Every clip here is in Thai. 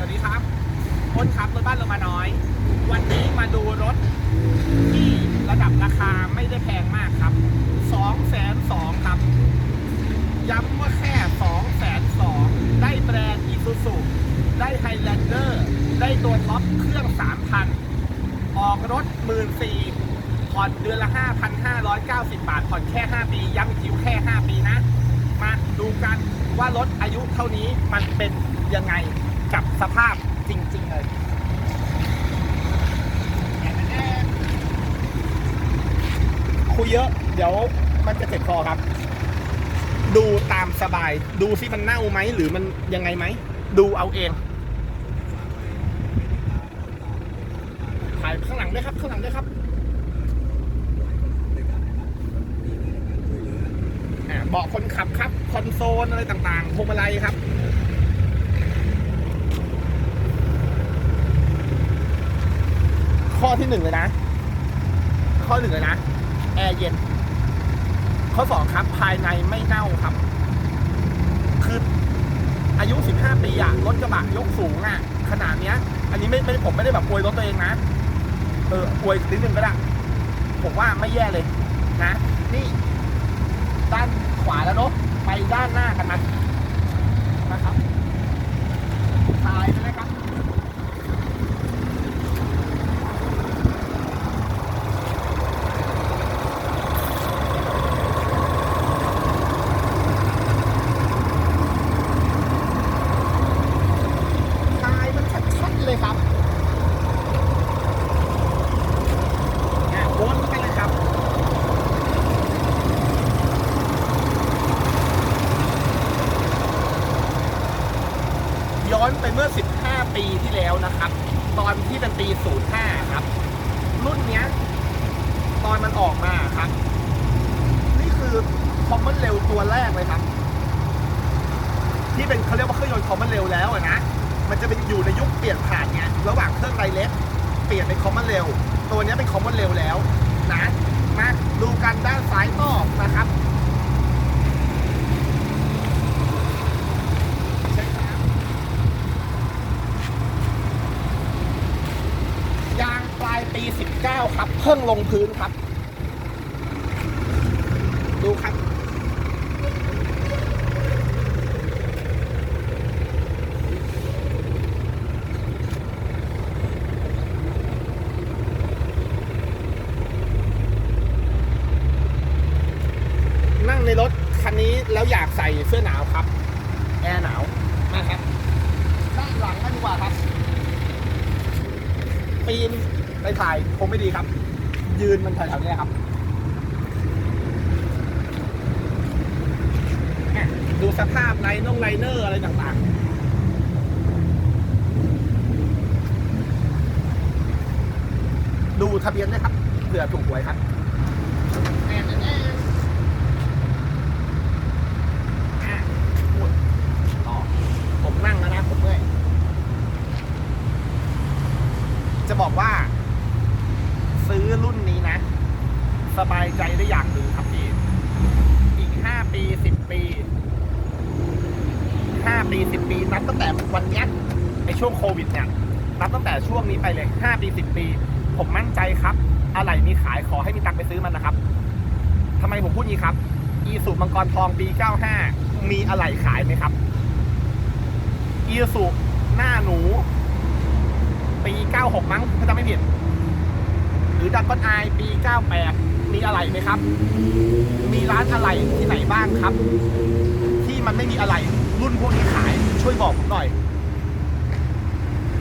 วัสดีครับอ้นครับรถบ้านเรามาน้อย วันนี้มาดูรถที่ระดับราคาไม่ได้แพงมากครับ2องแสนสองครับ ย้ำว่าแค่2องแสนสองได้แบรนด์อีซูซูได้ไฮแลนเดอร์ ได้ตัวท็อปเครื่อง3,000ออกรถ1 4ื่นผ่อนเดือนละ 5,590 บาท ผ่อนแค่ 5 ปี ย้ำคิวแค่ 5 ปีนะ มาดูกันว่ารถอายุเท่านี้มันเป็นยังไง กับสภาพจริง ๆ เลยคุยเยอะ เดี๋ยวมันจะเจ็บคอครับ ดูตามสบาย ดูสิมันเน่าไหม หรือมันยังไงไหม ดูเอาเองถ่ายข้างหลังด้วยครับ ข้างหลังด้วยครับอ่าเบาะคนขับครับ คอนโซลอะไรต่างๆพวงมาลัยครับ ข้อที่หนึ่งเลยนะ ข้อหนึ่งเลยนะ แอร์เย็น ข้อสองครับ ภายในไม่เน่าครับ คืออายุ 15 ปีอะรถกระบะยกสูงอะขนาดเนี้ย อันนี้ไม่ไม่ผมไม่ได้แบบอวยรถตัวเองนะ เอออวยนิดนึงก็ได้ ผมว่าไม่แย่เลยนะ นี่ ด้านขวาแล้วเนอะไปด้านหน้ากันนะนะครับถ่ายไปเลยครับ ทายมันชัดๆเลยครับอะวนไปเลยครับ ย้อนไปเมื่อ 15 ปีที่แล้ว นะครับ ตอนที่เป็นปี05ครับ รุ่นเนี้ย ตอนมันออกมาครับ นี่คือคอมมอนเร็วตัวแรกเลยครับ ที่เป็นเขาเรียกว่าเครื่องยนต์คอมมอนเร็วแล้วนะมันจะเป็นอยู่ในยุคเปลี่ยนผ่านไงระหว่างเครื่องไรเล็กเปลี่ยนเป็นคอมมอนเร็วตัวนี้เป็นคอมมอนเร็วแล้วนะมาดูกันด้านซ้ายนอกนะครับใช่ครับยางปลายปี 19 ครับเพิ่งลงพื้นครับ ดูครับ นั่งในรถคันนี้แล้วอยากใส่เสื้อหนาวครับ แอร์หนาวนะครับด้านหลังกันดีกว่าครับปีน ไปถ่ายคงไม่ดีครับ ยืนมันแถวๆนี้ครับ ดูสภาพไลน์นองไลเนอร์อะไรต่างๆดูทะเบียนด้ครับเผื่อถูกหวยครับแอนแอนแอนอะพูดต่อผมนั่งแล้วนะผมเมื่อยจะบอกว่า ซื้อรุ่ นนี้นะ สบายใจได้อย่างหนึ่งครับพี่ อีกห้าปีสิบปีห้าปีสิบปี นับตั้งแต่วันนี้ในช่วงโควิดเนี่ยนับตั้งแต่ช่วงนี้ไปเลยห้าปีสิบปี ผมมั่นใจครับ อะไรมีขายขอให้มีตังไปซื้อมันนะครับทำไมผมพูดงี้ครับ อีสุมังกรทองปี95มีอะไรขายไหมครับ อีสุหน้าหนู ปี96มั้งถ้าจำไม่ผิด หรือดักก้อนไอปี 98 มีอะไรไหมครับ มีร้านอะไรที่ไหนบ้างครับ ที่มันไม่มีอะไรรุ่นพวกนี้ขายช่วยบอกผมหน่อย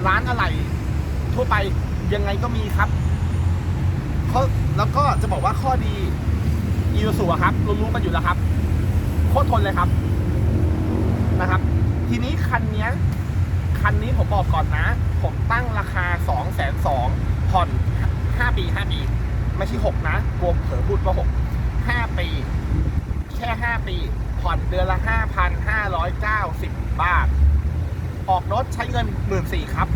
ร้านอะไร ทั่วไปยังไงก็มีครับเขาแล้วก็จะบอกว่าข้อดีอีซูซูครับรู้ๆกันอยู่แล้วครับโคตรทนเลยครับนะครับ ทีนี้คันนี้คันนี้ผมบอกก่อนนะ ผมตั้งราคา2องแสนสองผ่อน 5ปี5ปี ไม่ใช่6นะกลัวเผลอพูดว่า6 5ปี แค่5ปี ผ่อนเดือนละ5,590บาท ออกรถใช้เงิน1 4ื่นครับ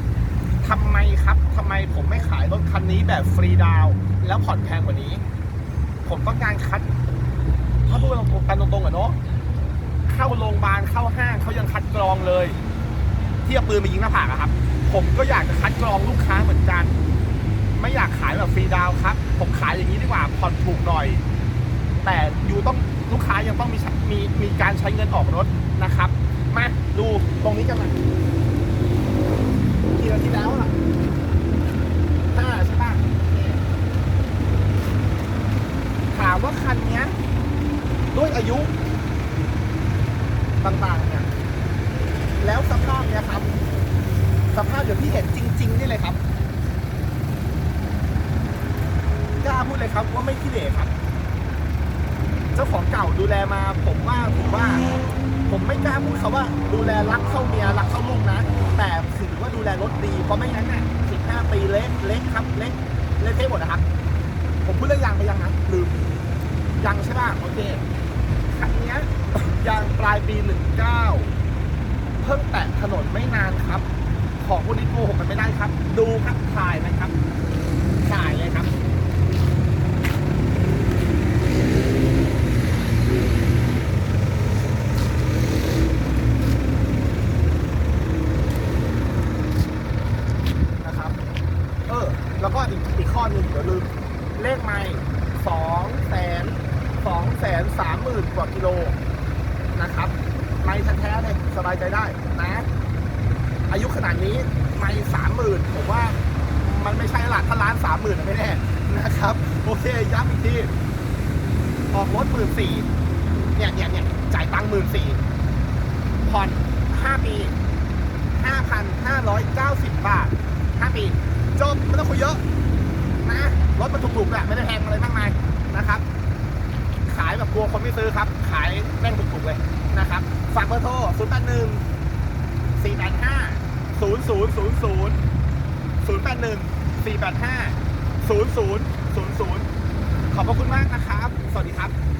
ทำไมครับทำไมผมไม่ขายรถคันนี้แบบฟรีดาว แล้วผ่อนแพงกว่านี้ ผมต้องการคัด ถ้าพูดกันตรงๆอะเนาะเข้าโรงพยาบาลเข้าห้างเขายังคัดกรองเลย ที่เอาปืนมายิงหน้าผากอะครับ ผมก็อยากจะคัดกรองลูกค้าเหมือนกัน ไม่อยากขายแบบฟรีดาวครับ ผมขายอย่างนี้ดีกว่าผ่อนถูกหน่อย แต่อยู่ต้องลูกค้ายังต้องมีมีมีการใช้เงินออกรถนะครับ มาดูตรงนี้กันหน่อยกี่นาทีแล้วล่ะห้าใช่ป่ะถามว่าคันเนี้ยด้วยอายุต่างๆเนี่ย แล้วสภาพเนี่ยครับ สภาพอย่างที่เห็นจริง ๆ นี่เลยครับ กล้าพูดเลยครับว่าไม่ขี้เหร่ครับ เจ้าของเก่าดูแลมา ผมว่าผมว่า ผมไม่กล้าพูดคำว่าดูแลรักเข้าเมียรักเข้าลูกนะ แต่ถือว่าดูแลรถดีเพราะไม่งั้นน่ะสิบห้าปีเละเละครับเละเละเทะหมดนะครับ ผมพูดเรื่องยางไปยังนะลืมยังใช่ป่ะโอเคคันนี้ยยางปลายปีหนึ่งเก้าเพิ่งแตะถนนไม่นานครับ ของพวกนี้โกหกกันไม่ได้ครับ ดูครับถ่ายนะครับถ่ายเลยครับ นะครับ เออ แล้วก็อีกอีกข้อหนึ่งเดี๋ยวลืมเลขไม่สองแสนสองแสนสามหมื่นกว่ากิโลนะครับ ไม่แท้ๆเลยสบายใจได้นะ อายุขนาดนี้ไม่สามหมื่นผมว่ามันไม่ใช่หลักถ้าล้านสามหมื่นไม่แน่นะครับ โอเคย้ำอีกทีออกรถหมื่นสี่เนี่ยเนี่ยเนี่ยจ่ายตังค์หมื่นสี่ผ่อนห้าปี5,590บบาท5ปี จบไม่ต้องคุยเยอะนะรถมันถูกๆแหละไม่ได้แพงอะไรมากมายนะครับ ขายแบบกลัวคนไม่ซื้อครับ ขายแม่งถูกๆเลยนะครับ ฝากเบอร์โทร0 8 1 4 8 5 0 0 0 0 0 8 1 4 8 5 0 0 0 0ขอบพระคุณมากนะครับ สวัสดีครับ